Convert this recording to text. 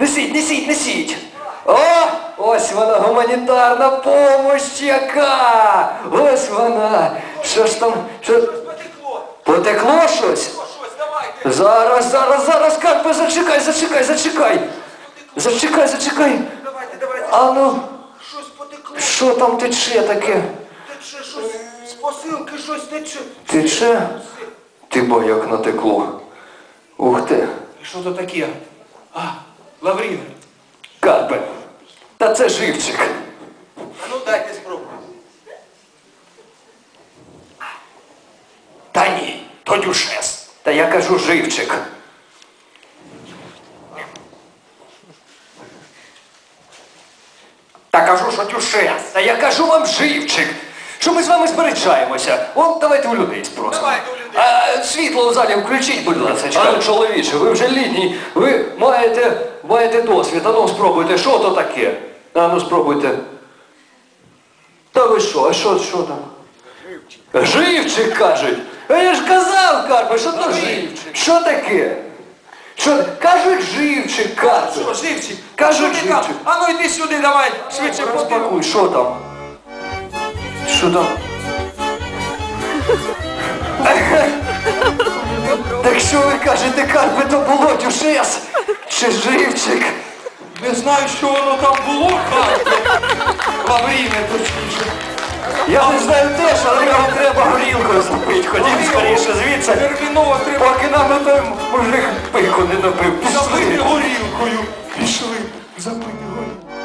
несіть, несіть, несіть. О, ось вона, гуманітарна помощь яка. Ось вона. Що ж там? Що... Потекло. Щось. Зараз, зараз, зараз, Карпе, зачекай, зачекай, зачекай. Зачекай, зачекай. Давайте, давайте. А ну, Щось потекло. що там тече таке? Тече щось. З посилки щось тече. Тече? Ти бо як натекло. Ух ти. І що то таке? А, Лаврін. Карпе. Та це живчик. Ну дайте спробую. Та ні, то дюшес. Та я кажу живчик. Та кажу, що дюшес. Та я кажу вам живчик. Що ми з вами сперечаємося? От давайте у людей спросимо. Світло у залі включіть, будь ласка. А ну, чоловіче, ви вже літній, ви маєте, маєте досвід. А ну спробуйте, що то таке? А ну спробуйте. Та ви що, а що, що там? Живчик кажуть. А я ж казав, Карпе, що то живчик. Що таке? Що? Кажуть живчик, Карпе. Що, живчик? Кажуть, Що ти там? живчик. А ну йди сюди, давай, швидше подивимось. Розпакуй, що там? Що там? Що ви кажете, Карпе, то було дюшес? Чи живчик? Не знаю, що воно там було, Карпе. Лавріне, точніше. Я не знаю теж, але його треба горілкою запити. Ходіть скоріше звідси. Терміново треба Поки нам той мужик пику не напив. запити горілкою. Пішли, запити горілкою.